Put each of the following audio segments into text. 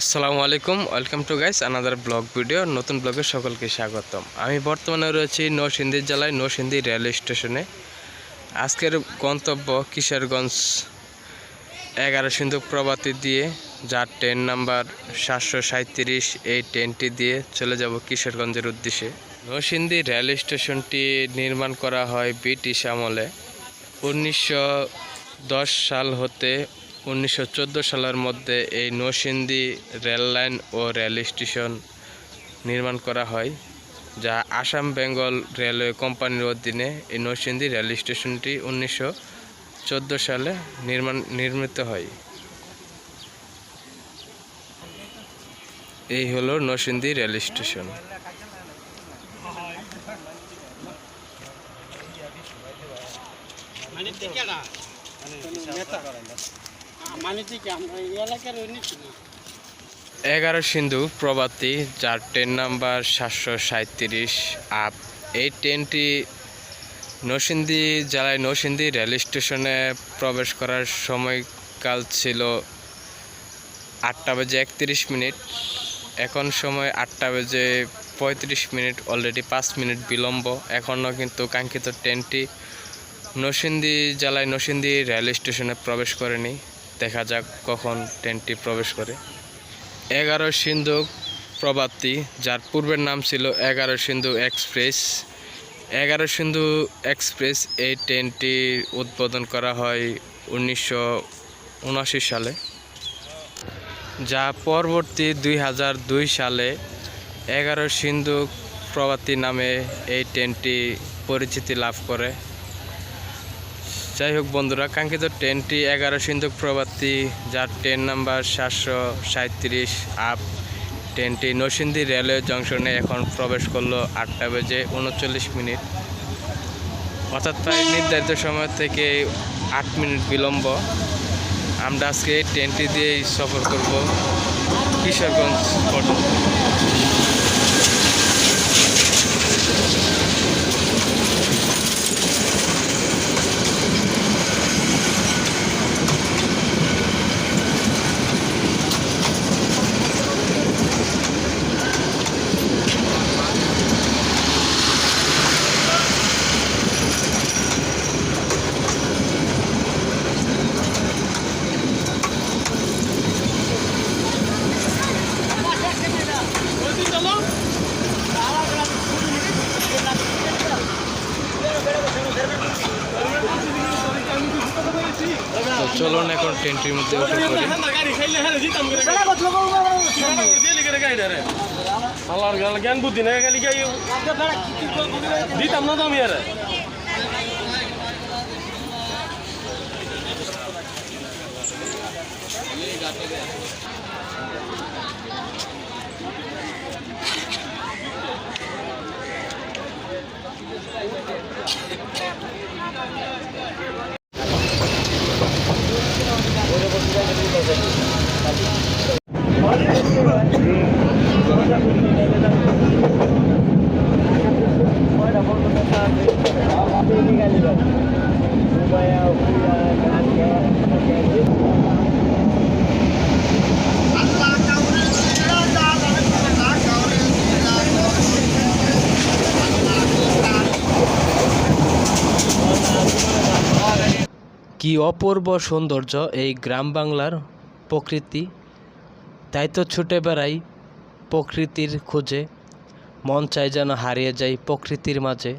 আসসালামু আলাইকুম, welcome to guys another blog video নতুন ব্লগে সকলকে স্বাগতম। আমি বর্তমানে রয়েছি নরসিংদী জেলায়, নরসিংদী রেল স্টেশনে। আজকের গন্তব্য কিশোরগঞ্জ এগারো সিন্ধু প্রভাতী দিয়ে, যার ট্রেন নাম্বার সাতশো সাঁত্রিশ এই ট্রেনটি দিয়ে চলে যাব কিশোরগঞ্জের উদ্দেশ্যে। নরসিংদী রেল স্টেশনটি নির্মাণ করা হয় ব্রিটিশ আমলে। উনিশশো দশ সাল হতে উনিশশো চোদ্দ সালের মধ্যে এই নরসিংদী রেল লাইন ও রেল স্টেশন নির্মাণ করা হয়, যা আসাম বেঙ্গল রেলওয়ে কোম্পানির অধীনে এই নরসিংদী রেল স্টেশনটি উনিশশো চোদ্দ সালে নির্মাণ, নির্মিত হয়। এই হলো নরসিংদী রেল স্টেশন। মানে এগারো সিন্ধু প্রভাতী যার ট্রেন নাম্বার সাতশো সাঁত্রিশ আপ। এই ট্রেনটি নরসিংদী জেলায় নরসিংদী রেল স্টেশনে প্রবেশ করার সময়কাল ছিল আটটা বেজে একত্রিশ মিনিট। এখন সময় আটটা বেজে পঁয়ত্রিশ মিনিট, অলরেডি পাঁচ মিনিট বিলম্ব। এখনও কিন্তু কাঙ্ক্ষিত ট্রেনটি নরসিংদী জেলায় নরসিংদী রেল স্টেশনে প্রবেশ করেনি। দেখা যাক কখন ট্রেনটি প্রবেশ করে। এগারো সিন্ধু প্রভাতী যার পূর্বের নাম ছিল এগারো সিন্ধু এক্সপ্রেস। এগারো সিন্ধু এক্সপ্রেস এই ট্রেনটি উদ্বোধন করা হয় উনিশশো উনআশি সালে, যা পরবর্তী দুই হাজার দুই সালে এগারো সিন্ধু প্রভাতী নামে এই ট্রেনটি পরিচিতি লাভ করে। যাই হোক বন্ধুরা, কাঙ্ক্ষিত ট্রেনটি এগারো সিন্ধু প্রভাতী যার ট্রেন নাম্বার সাতশো সাঁত্রিশ আপ। ট্রেনটি নরসিংদী রেলওয়ে জংশনে এখন প্রবেশ করল আটটা বেজে উনচল্লিশ মিনিট। অর্থাৎ প্রায় নির্ধারিত সময় থেকে আট মিনিট বিলম্ব। আমরা আজকে ট্রেনটি দিয়েই সফর করব কিশোরগঞ্জ পর্যন্ত তো চলুন এখন ট্রেনটির মধ্যে উঠে পড়ি। জ্ঞান বুদ্ধি না খালি গাই দিতাম না তো আমি আরে কি অপূর্ব সৌন্দর্য এই গ্রাম বাংলার প্রকৃতি? তাই তো ছুটে বেড়াই প্রকৃতির খোঁজে। মন চাই যেন হারিয়ে যাই প্রকৃতির মাঝে।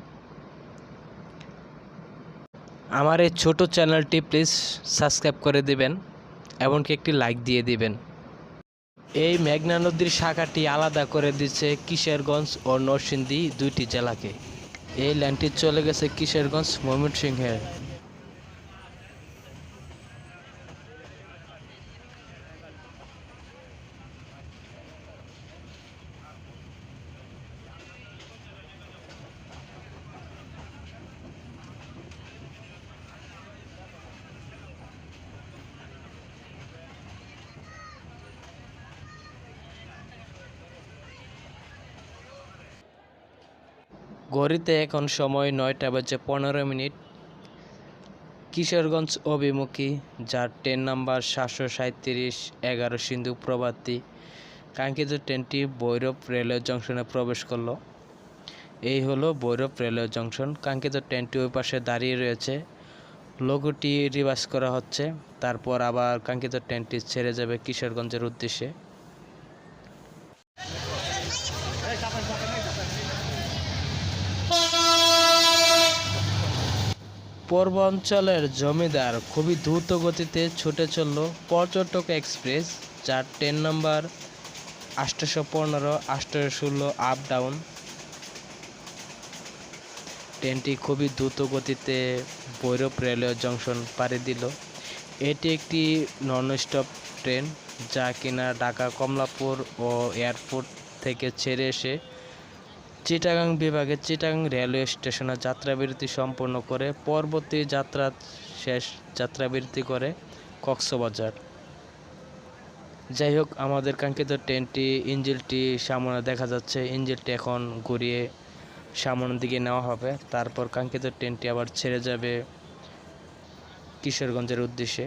আমার এই ছোট চ্যানেলটি প্লিজ সাবস্ক্রাইব করে দিবেন, এমনকি একটি লাইক দিয়ে দিবেন। এই মেঘনা নদীর শাখাটি আলাদা করে দিচ্ছে কিশোরগঞ্জ ও নরসিংদী দুইটি জেলাকে। এই লাইনটি চলে গেছে কিশোরগঞ্জ ময়মনসিংহে ঘড়িতে এখন সময় নয়টা বাজে পনেরো মিনিট। কিশোরগঞ্জ অভিমুখী, যার ট্রেন নাম্বার সাতশো সাঁত্রিশ এগারো সিন্ধু প্রভাতী। কাঙ্ক্ষিত ট্রেনটি ভৈরব রেলওয়ে জংশনে প্রবেশ করল। এই হলো ভৈরব রেলওয়ে জংশন। কাঙ্ক্ষিত ট্রেনটি ওই পাশে দাঁড়িয়ে রয়েছে। লোগোটি রিভার্স করা হচ্ছে। তারপর আবার কাঙ্ক্ষিত ট্রেনটি ছেড়ে যাবে কিশোরগঞ্জের উদ্দেশ্যে। পূর্বাঞ্চলের জমিদার খুবই দ্রুত গতিতে ছুটে চলল পর্যটক এক্সপ্রেস, যার ট্রেন নাম্বার আটশোশো পনেরো আটশোশো ষোলো আপ ডাউন ট্রেনটি খুবই দ্রুত গতিতে ভৈরব রেলওয়ে জংশন পাড়ি দিল। এটি একটি নন স্টপ ট্রেন, যা কিনা ঢাকা কমলাপুর ও এয়ারপোর্ট থেকে ছেড়ে এসে চিটাগাং বিভাগে চিটাগাং রেলওয়ে স্টেশনে যাত্রাবিরতি সম্পন্ন করে পরবর্তী যাত্রা শেষ যাত্রাবিরতি করে কক্সবাজার। যাই হোক আমাদের কাঙ্ক্ষিত ট্রেনটি ইঞ্জিলটি সামনে দেখা যাচ্ছে। ইঞ্জিলটি এখন ঘুরিয়ে সামনের দিকে নেওয়া হবে। তারপর কাঙ্ক্ষিত ট্রেনটি আবার ছেড়ে যাবে কিশোরগঞ্জের উদ্দেশ্যে।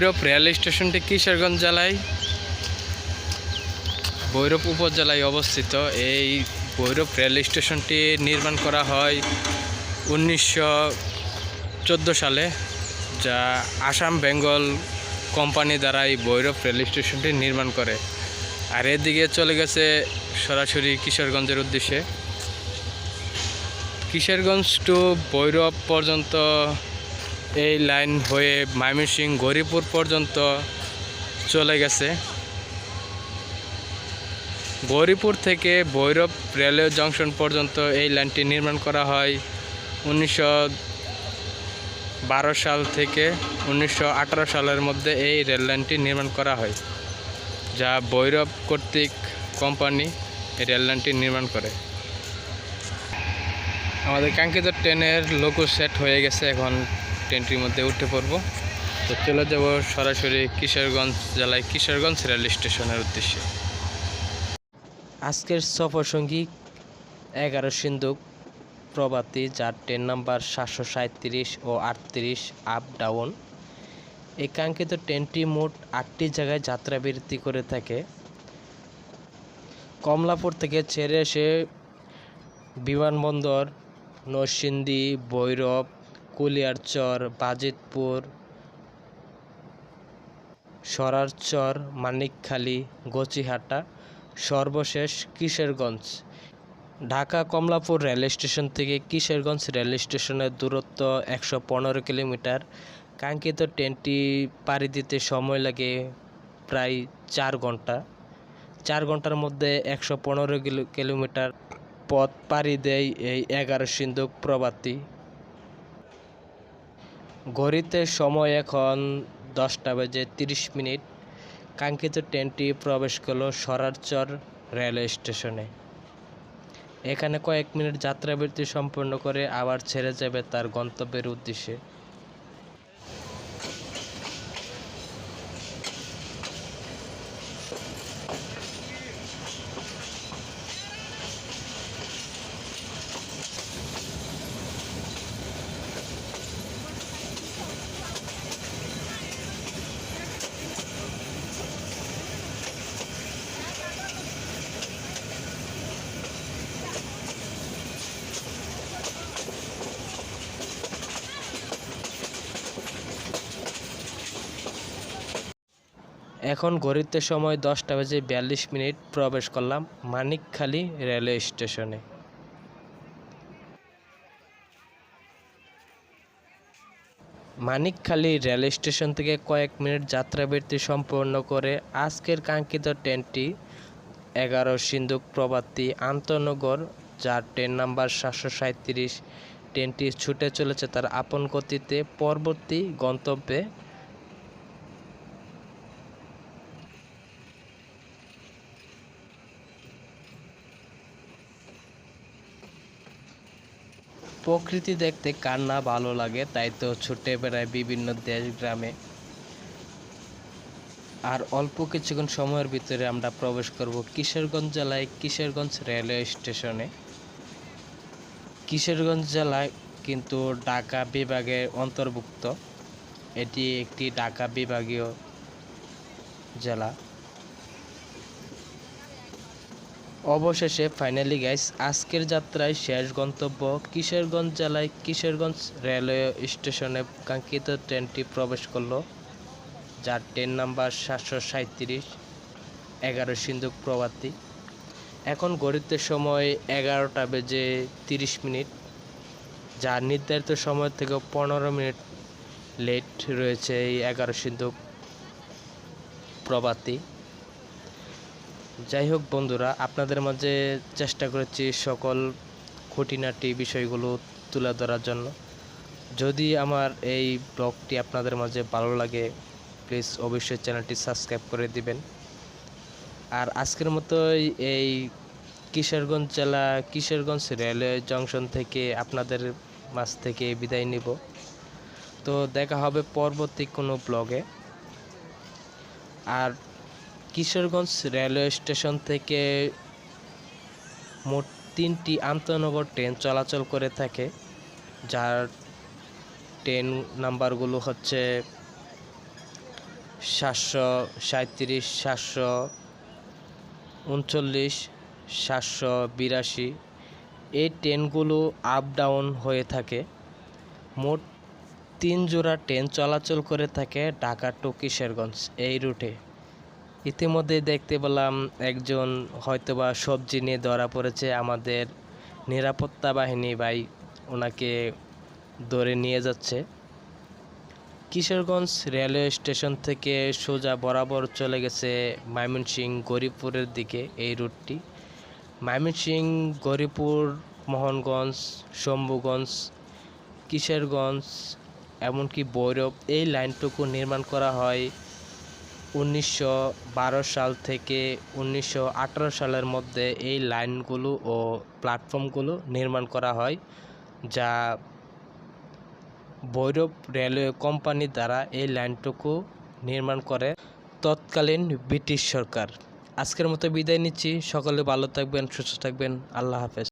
ভৈরব রেল স্টেশনটি কিশোরগঞ্জ জেলায়, ভৈরব উপজেলায় অবস্থিত। এই ভৈরব রেল স্টেশনটি নির্মাণ করা হয় উনিশশো চোদ্দ সালে, যা আসাম বেঙ্গল কোম্পানি দ্বারা এই ভৈরব রেল স্টেশনটি নির্মাণ করে। আর এদিকে চলে গেছে সরাসরি কিশোরগঞ্জের উদ্দেশ্যে। কিশোরগঞ্জ টু ভৈরব পর্যন্ত এই লাইন হয়ে ময়মনসিং গরিপুর পর্যন্ত চলে গেছে। গৌরীপুর থেকে ভৈরব রেলওয়ে জংশন পর্যন্ত এই লাইনটি নির্মাণ করা হয় উনিশশো বারো সাল থেকে উনিশশো আঠারো সালের মধ্যে এই রেল লাইনটি নির্মাণ করা হয়, যা ভৈরব কর্তৃক কোম্পানি এই রেল লাইনটি নির্মাণ করে। আমাদের কাঙ্ক্ষিত ট্রেনের লোকো সেট হয়ে গেছে এখন। ট্রেনটির মধ্যে উঠে পড়ব। তো চলে যাব সরাসরি কিশোরগঞ্জ জেলায়, কিশোরগঞ্জ রেল স্টেশনের উদ্দেশ্যে। আজকের সফর সঙ্গী এগারো সিন্ধুক, প্রভাতী, যার ট্রেন নাম্বার সাতশো সাঁত্রিশ ও আটত্রিশ আপ ডাউন এই কাঙ্ক্ষিত ট্রেনটি মোট আটটি জায়গায় যাত্রাবিরতি করে থাকে। কমলাপুর থেকে ছেড়ে এসে বিমানবন্দর, নরসিংদী, ভৈরব কুলিয়ারচর বাজিতপুর সরারচর মানিকখালী, গচিহাটা, সর্বশেষ কিশোরগঞ্জ। ঢাকা কমলাপুর রেল স্টেশন থেকে কিশোরগঞ্জ রেল স্টেশনের দূরত্ব একশো পনেরো কিলোমিটার। কাঙ্ক্ষিত ট্রেনটি পাড়ি দিতে সময় লাগে প্রায় চার ঘণ্টা। চার ঘণ্টার মধ্যে একশো পনেরো কিলোমিটার পথ পাড়ি দেয় এই এগারো সিন্ধুক প্রভাতী ঘড়িতে সময় এখন দশটা বেজে তিরিশ মিনিট। কাঙ্ক্ষিত ট্রেনটি প্রবেশ করল সরারচর রেলওয়ে স্টেশনে। এখানে কয়েক মিনিট যাত্রাবৃত্তি সম্পন্ন করে আবার ছেড়ে যাবে তার গন্তব্যের উদ্দেশ্যে। এখন ঘড়িতে সময় দশটা বেজে বিয়াল্লিশ মিনিট, প্রবেশ করলাম মানিকখালী রেলওয়ে স্টেশনে। মানিকখালী রেল স্টেশন থেকে কয়েক মিনিট যাত্রাবৃত্তি সম্পন্ন করে আজকের কাঙ্ক্ষিত ট্রেনটি এগারো সিন্ধুক প্রভাতী আন্তনগর, যার ট্রেন নাম্বার সাতশো সাঁত্রিশ ট্রেনটি ছুটে চলেছে তার আপন গতিতে পরবর্তী গন্তব্যে। প্রকৃতি দেখতে কার না ভালো লাগে, তাই তো ছুটে বেড়ায় বিভিন্ন দেশ গ্রামে। আর অল্প কিছুক্ষণ সময়ের ভিতরে আমরা প্রবেশ করব কিশোরগঞ্জ জেলায় কিশোরগঞ্জ রেলওয়ে স্টেশনে। কিশোরগঞ্জ জেলায় কিন্তু ঢাকা বিভাগের অন্তর্ভুক্ত। এটি একটি ঢাকা বিভাগীয় জেলা। অবশেষে ফাইনালি গাইস আজকের যাত্রায় শেষ গন্তব্য কিশোরগঞ্জ জেলায় কিশোরগঞ্জ রেলওয়ে স্টেশনে কাঙ্ক্ষিত ট্রেনটি প্রবেশ করল, যার ট্রেন নাম্বার সাতশো সাঁত্রিশ এগারো সিন্ধুক প্রভাতী এখন গড়িতে সময় এগারোটা বেজে তিরিশ মিনিট যা নির্ধারিত সময় থেকে পনেরো মিনিট লেট রয়েছে এই এগারো সিন্ধুক প্রভাতী যাই হোক বন্ধুরা, আপনাদের মাঝে চেষ্টা করেছি সকল খুঁটিনাটি বিষয়গুলো তুলে ধরার জন্য। যদি আমার এই ব্লগটি আপনাদের মাঝে ভালো লাগে প্লিজ অবশ্যই চ্যানেলটি সাবস্ক্রাইব করে দিবেন। আর আজকের মতোই এই কিশোরগঞ্জ জেলা, কিশোরগঞ্জ রেলওয়ে জংশন থেকে আপনাদের মাঝ থেকে বিদায় নিব। তো দেখা হবে পরবর্তী কোনো ব্লগে। আর কিশোরগঞ্জ রেলওয়ে স্টেশন থেকে মোট তিনটি আন্তনগর ট্রেন চলাচল করে থাকে, যার ট্রেন নাম্বারগুলো হচ্ছে সাতশো সাঁত্রিশ সাতশো উনচল্লিশ, সাতশো বিরাশি। এই ট্রেনগুলো আপ ডাউন হয়ে থাকে। মোট তিন জোড়া ট্রেন চলাচল করে থাকে ঢাকা টু কিশোরগঞ্জ এই রুটে। ইতিমধ্যে দেখতে পেলাম একজন হয়তোবা সবজি নিয়ে ধরা পড়েছে আমাদের নিরাপত্তা বাহিনী ভাই, ওনাকে ধরে নিয়ে যাচ্ছে। কিশোরগঞ্জ রেলওয়ে স্টেশন থেকে সোজা বরাবর চলে গেছে ময়মনসিং গরিবপুরের দিকে এই রুটটি। ময়মনসিং গরিপুর মোহনগঞ্জ, শম্ভুগঞ্জ, কিশোরগঞ্জ, এমনকি বৈরব এই লাইনটুকু নির্মাণ করা হয় উনিশশো বারো সাল থেকে উনিশশো আঠারো সালের মধ্যে এই লাইনগুলো ও প্ল্যাটফর্মগুলো নির্মাণ করা হয়, যা ভৈরব রেলওয়ে কোম্পানি দ্বারা এই লাইনটুকু নির্মাণ করে তৎকালীন ব্রিটিশ সরকার। আজকের মতো বিদায় নিচ্ছি। সকলে ভালো থাকবেন, সুস্থ থাকবেন। আল্লাহ হাফেজ।